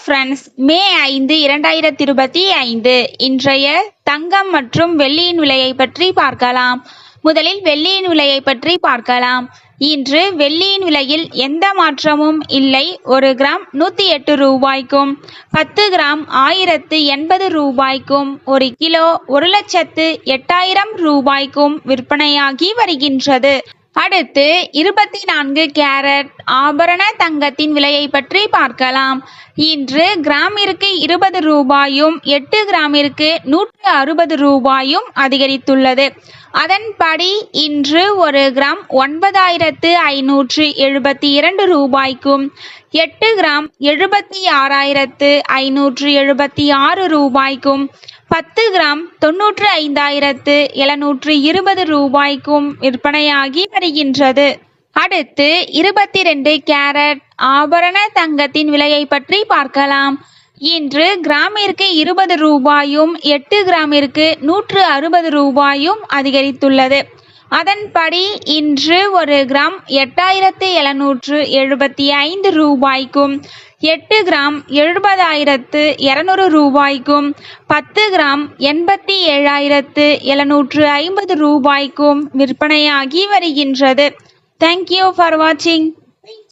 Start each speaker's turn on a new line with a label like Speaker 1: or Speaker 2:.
Speaker 1: Friends மே ஐந்து இரண்டாயிரத்தி இருபத்தி ஐந்து. இன்றைய தங்கம் மற்றும் வெள்ளியின் விலையை பற்றி பார்க்கலாம். முதலில் வெள்ளியின் விலையை பற்றி பார்க்கலாம். இன்று வெள்ளியின் விலையில் எந்த மாற்றமும் இல்லை. ஒரு கிராம் நூற்றி எட்டு ரூபாய்க்கும் பத்து கிராம் ஆயிரத்து எண்பது ரூபாய்க்கும் ஒரு கிலோ ஒரு லட்சத்து எட்டாயிரம் ரூபாய்க்கும் விற்பனையாகி வருகின்றது. அடுத்து இருபத்தி நான்கு கேரட் ஆபரண தங்கத்தின் விலையை பற்றி பார்க்கலாம். இன்று கிராமிற்கு இருபது ரூபாயும் எட்டு கிராமிற்கு நூற்று அறுபது ரூபாயும் அதிகரித்துள்ளது. அதன்படி இன்று ஒரு கிராம் ஒன்பதாயிரத்து ஐநூற்று எழுபத்தி இரண்டு ரூபாய்க்கும் எட்டு கிராம் எழுபத்தி ஆறாயிரத்து ஐநூற்று எழுபத்தி ஆறு ரூபாய்க்கும் பத்து கிராம் தொன்னூற்று ஐந்தாயிரத்து எழுநூற்று இருபது ரூபாய்க்கும் விற்பனையாகி வருகின்றது. அடுத்து இருபத்தி ரெண்டு கேரட் ஆபரண தங்கத்தின் விலையை பற்றி பார்க்கலாம். இன்று கிராமிற்கு இருபது ரூபாயும் எட்டு கிராமிற்கு நூற்று அறுபது ரூபாயும் அதிகரித்துள்ளது. அதன்படி இன்று ஒரு கிராம் எட்டாயிரத்து எழுநூற்று எழுபத்தி ஐந்து ரூபாய்க்கும் எட்டு கிராம் எழுபதாயிரத்து இரநூறு ரூபாய்க்கும் பத்து கிராம் எண்பத்தி ஏழாயிரத்து எழுநூற்று ஐம்பது ரூபாய்க்கும் விற்பனையாகி வருகின்றது. தேங்க்யூ ஃபார் வாட்சிங்